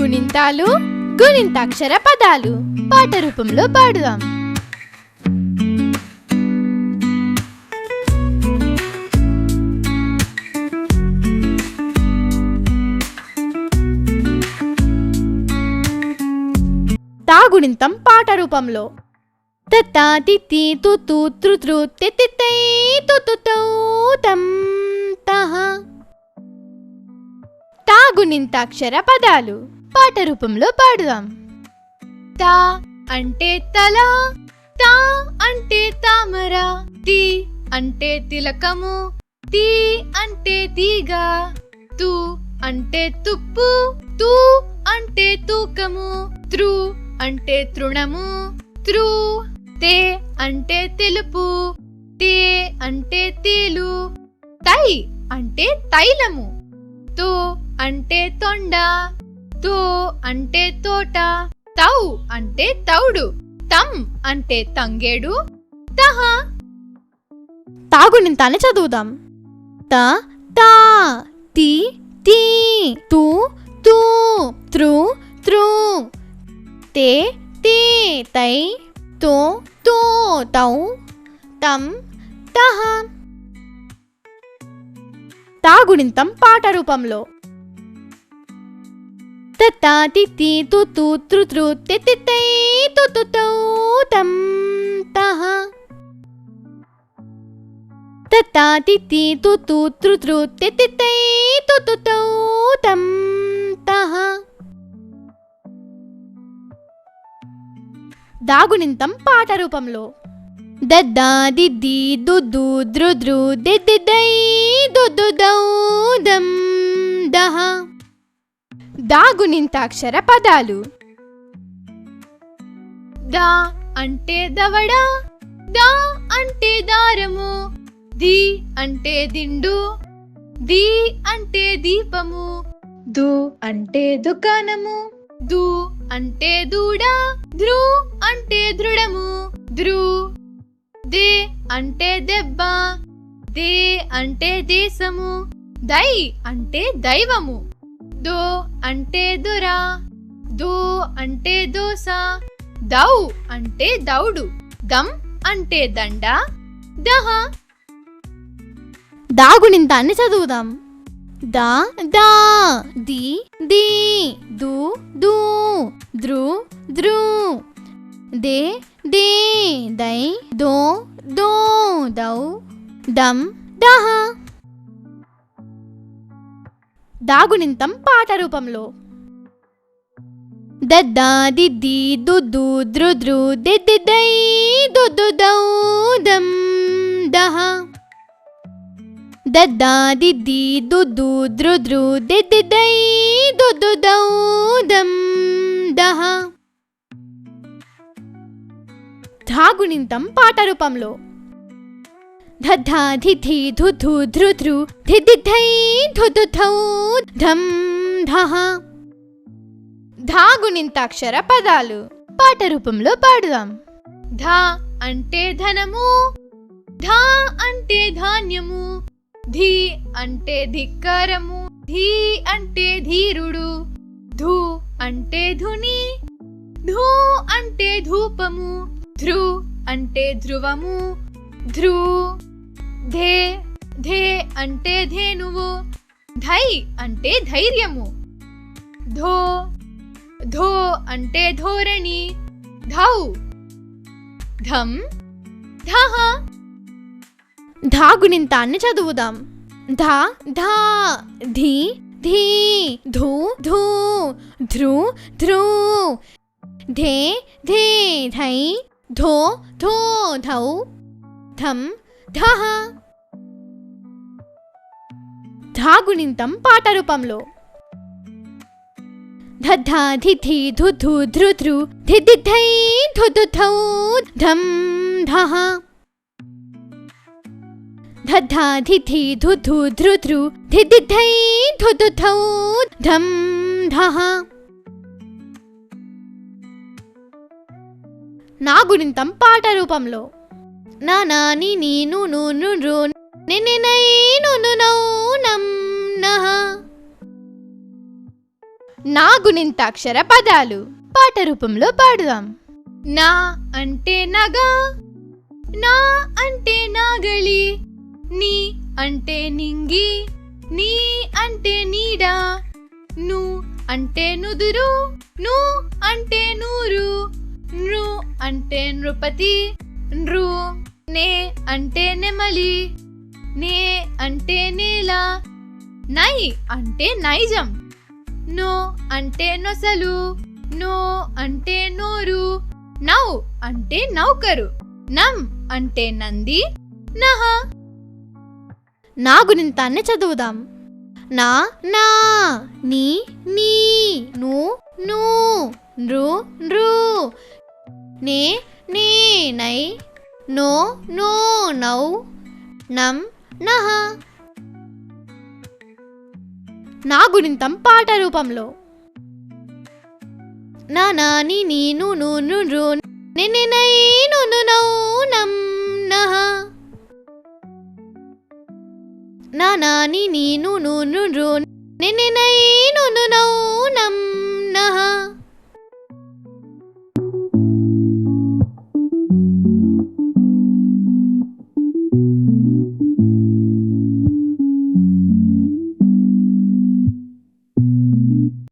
గుణింతాలు గుణింతాక్షర పదాలు. పాట రూపంలో పాడుదాం. తాగుణింతం పాట రూపంలో. తత్తా తిత్తి తుతు త్రుత్రు తిత్తిత్తై తుతుతౌ తం తహ. తాగుణింతాక్షర పదాలు. పాట రూపంలో పాడుదాం. తా అంటే తల తా అంటే తామర తి అంటే తిలకము తి అంటే తీగ తు అంటే తుప్పు తూ అంటే తూకము త్రు అంటే తృణము త్రు తే అంటే తెలుపు తే అంటే తేలు తై అంటే తైలము తో అంటే తొండ తో అంటే తోట తౌ అంటే తౌడు తం అంటే తంగేడు తహ. తాగునింతాన్ని చదువుదాం. త తా తి తి తు తు త్రు త్రు. తే తే తై తో తో తౌ తం తహ. తాగుణింతం పాట రూపంలో. తత్తా తిత్తి తుతు త్రుత్రు తిత్తిత్తై తుతుతౌ తం తహ. తత్తా తిత్తి తుతు త్రుత్రు తిత్తిత్తై తుతుతౌ తం తహ. దాగునింతం పాట రూపంలో. దద్దా దిద్ది దుద్దు ద్రుద్రు దిద్దిద్దై దుద్దుదౌ దం దహ. దాగునింతాక్షర పదాలు. దా అంటే దవడ దా అంటే దారము ది అంటే దిండు ది అంటే దీపము దు అంటే దుకాణము దు అంటే దూడ ధ్రు అంటే దృఢము ధ్రు దే అంటే దెబ్బ దే అంటే దేశము దై అంటే దైవము. దో అంటే దొరా దో అంటే దోస దౌ అంటే దౌడు దమ్ అంటే దండ దహ. దాగునింతాన్ని చదువుదాం. దా దా ది ది దు దు ద్రు ద్రు దే దే దై దో దో దౌ దమ్ దహ. దాగునింతం పాట రూపంలో దద్దా దిద్ది దుద్దు ద్రుద్రు దిద్దిద్దై దుద్దుదౌ దం దహ దద్దా దిద్ది దుద్దు ద్రుద్రు దిద్దిద్దై దుద్దుదౌ దం దహ. ధాగునింతం పాట రూపంలో ధద్ధా ధిద్ధి ధుధు ధృధృ ధిద్దిద్ధై ధుధుధౌ ధం ధహ ధాగునింతాక్షర పదాలు. పాట రూపంలో పాడుదాం. ధా అంటే ధనము ధా అంటే ధాన్యము ధీ అంటే ధిక్కరము ధీ అంటే ధీరుడు ధూ అంటే ధుని ధూ అంటే ధూపము ధ్రు అంటే ధ్రువము ధ్రు ధే ధే అంటే ధేనువు ధై అంటే ధైర్యము. ధో ధో అంటే ధోరణి ధౌ. ధం ధహ ధాగునింతాన్ని చదువుదాం. ధా ధా ధీ ధీ ధూ ధూ ధృ ధృ ధే ధే ధై ధో ధో. ధౌ ధం. ధహ ధాగునింతం పాట రూపంలో ధద్ధా ధిద్ధి ధుధు ధృధృ ధిద్దిద్ధై ధుధుధౌ ధం ధః ధద్ధా ధిద్ధి ధుధు ధృధృ ధిద్దిద్ధై ధుధుధౌ ధం ధః నాగుణింతం పాట రూపంలో నా నాని నీను నూను రు నిన్నై నును పదాలు పాట రూపంలో పాడుదాం. నా అంటే నగా నా అంటే నాగలి నీ అంటే నింగి నీ అంటే నీడ ను అంటే నుదురు ను అంటే నూరు నృ అంటే నృపతి నృ నే అంటే నెమలి. నే అంటే నేల నై అంటే నైజం నో అంటే నొసలు నో అంటే నోరు నౌ అంటే నౌకరు నం అంటే నంది నహ. నా గుణింతాన్ని చదువుదాం. నా నా నీ నీ ను ను నృ నృ నే నే నై నో నో నౌ నం నహ. నా గుణింతం పాట రూపంలో. నా నాని నీను నూను రు నహ. నా నాని నీను నూను రు నును నౌ నం నహ.